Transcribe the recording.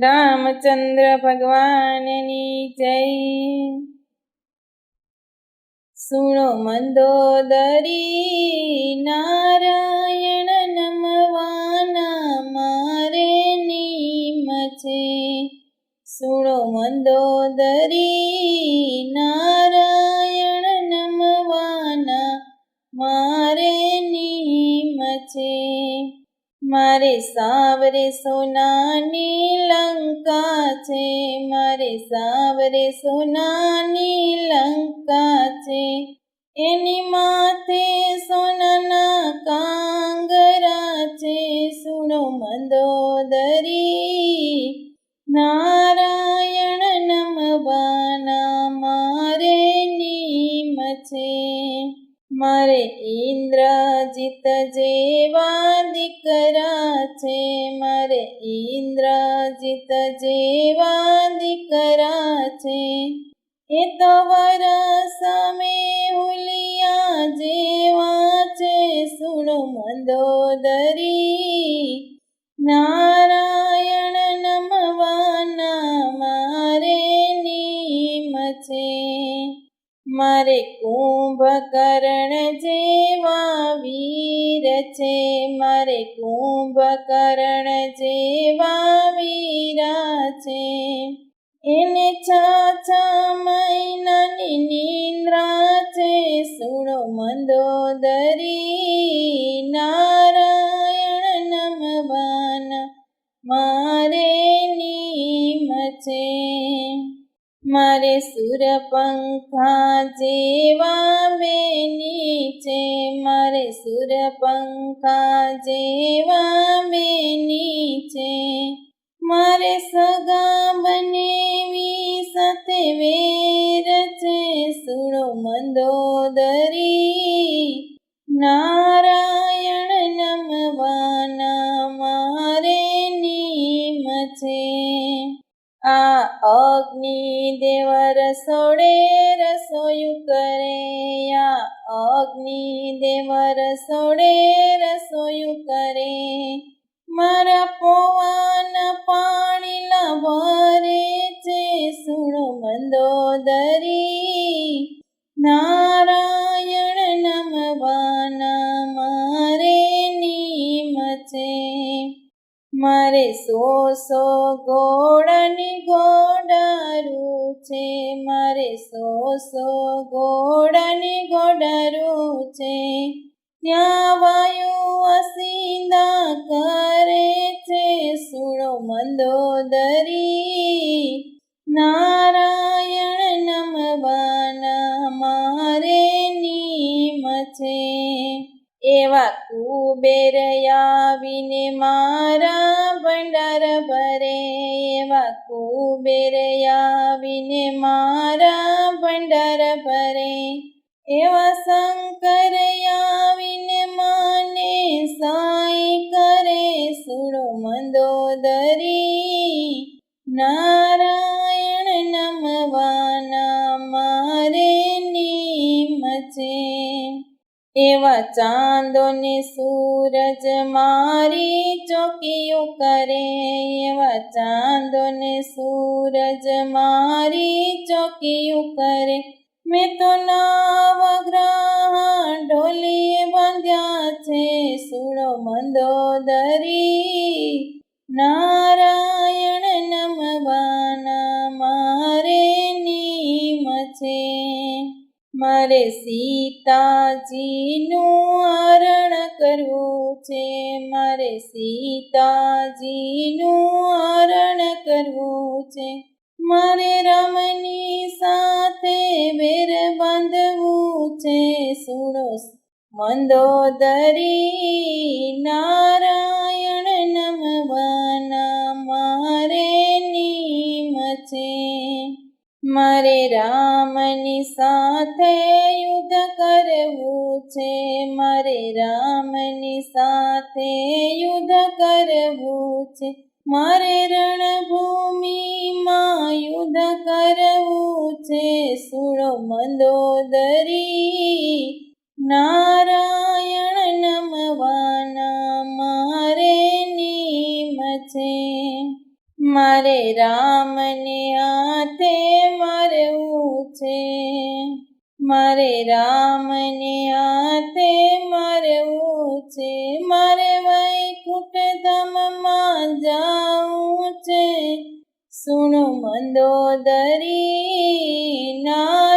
રામચંદ્ર ભગવાનની જય. સુણો મંદોદરી નારાયણ નમવાના મારે નિમ છે. સુણો મંદોદરી નારાયણ મારે સાવરે સોનાની લંકા છે મારે સાવરે સોનાની લંકા છે. એની માથે મારે ઇન્દ્રજીત જેવા દીકરા છે, મારે ઇન્દ્રજીત જેવા દીકરા છે. એ તો વરસ મેં હુલિયા જેવા છે, સુણો મંદોદરી મારે કુંભકર્ણ જેવા વીર છે, મારે કુંભકર્ણ જેવા વીરા છે. એને છાછા મહિનાની નિંદ્રા છે, સુણો મંદોદરી નારાયણ નમવાન, મારે નીમ છે. મારે સુરપંખા જેવા મેની છે મારે સુરપંખા જેવા મેની છે મારે સગા બનેવી સાથે વેર છે સુડો મંદોદરી. નારાયણ નમવાના દેવ રસોડે રસોયું કરેયા અગ્નિ દેવ રસોડે રસોયું કરે. મારા મારે સો સો ગોળની ગોડારું છે. મારે સો સો ગોળની ગોડારું છે. ત્યાં વાયુ અસીંદા કરે છે. સુણો મંદોદરી નારાયણ કુબેર આવીને મારા એવા ચાંદો ને સૂરજ મારી ચોકીઓ કરે, એવા ચાંદો ને સૂરજ મારી ચોકીઓ કરે. મેં તો નવગ્રહ ઢોલી બાંધ્યા છે સુણો મંદોદરી નારાયણ નમવાના, મારે નીમ છે. મારે સીતાજીનું હરણ કરવું છે. મારે સીતાજીનું હરણ કરવું છે. મારે રામની સાથે વેર બાંધવું છે. સુણો મંદોદરી મારે રામની સાથે યુદ્ધ કરવું છે. મારે રામની સાથે યુદ્ધ કરવું છે. મારે રણભૂમિમાં યુદ્ધ કરવું છે. સુણો મંદોદરી, નારાયણ નમવાના મારે નિયમ છે. મારે રામને મારવું છે. મારે રામને આતે મરવું છે. મારે વૈકુંઠ ધામમાં જાવું છે. સુણો મંદોદરી ના